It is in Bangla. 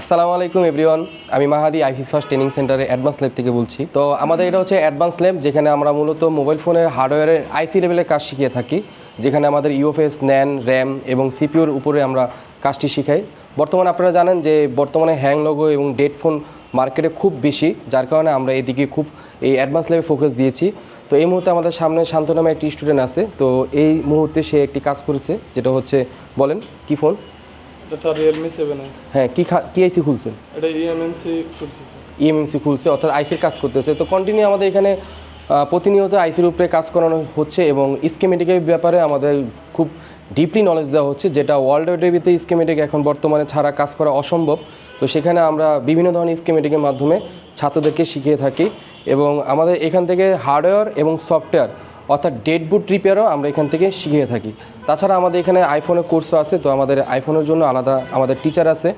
আসসালামু আলাইকুম, এভরিওয়ান। আমি মাহাদি আইফিস ফার্স্ট ট্রেনিং সেন্টারে অ্যাডভান্স ল্যাব থেকে বলছি। তো আমাদের এটা হচ্ছে অ্যাডভান্স ল্যাব, যেখানে আমরা মূলত মোবাইল ফোনের হার্ডওয়্যারের আইসি লেভেলের কাজ শিখিয়ে থাকি, যেখানে আমাদের ইউএফএস, ন্যান, র্যাম এবং সিপিউর উপরে আমরা কাজটি শিখাই। বর্তমানে আপনারা জানেন যে বর্তমানে হ্যাং লগো এবং ডেড ফোন মার্কেটে খুব বেশি, যার কারণে আমরা এদিকে খুব এই অ্যাডভান্স লেভে ফোকাস দিয়েছি। তো এই মুহূর্তে আমাদের সামনে শান্ত নামে একটি স্টুডেন্ট আছে, তো এই মুহূর্তে সে একটি কাজ করেছে, যেটা হচ্ছে, বলেন, কি ফোন? এটা রিয়েলমি সেভেন হ্যাঁ কি কি আইসি খুলছেন এটা E ইএমএনসি খুলছি স্যার ইএমএমসি খুলছে অর্থাৎ আইসির কাজ করতেছে। তো কন্টিনিউ আমাদের এখানে প্রতিনিয়ত আইসির উপরে কাজ করানো হচ্ছে এবং স্কেমেটিকের ব্যাপারে আমাদের খুব ডিপলি নলেজ দেওয়া হচ্ছে যেটা ওয়ার্ল্ড ওয়েডেবিতে স্কেমেটিক এখন বর্তমানে ছাড়া কাজ করা অসম্ভব। তো সেখানে আমরা বিভিন্ন ধরনের স্কেমেটিকের মাধ্যমে ছাত্রদেরকে শিখিয়ে থাকি এবং আমাদের এখান থেকে হার্ডওয়্যার এবং সফটওয়্যার অর্থাৎ ডেড বুট রিপেয়ারও আমরা এখান থেকে শিখিয়ে থাকি। তাছাড়া আমাদের এখানে আইফোনের কোর্সও আছে, তো আমাদের আইফোনের জন্য আলাদা আমাদের টিচার আছে।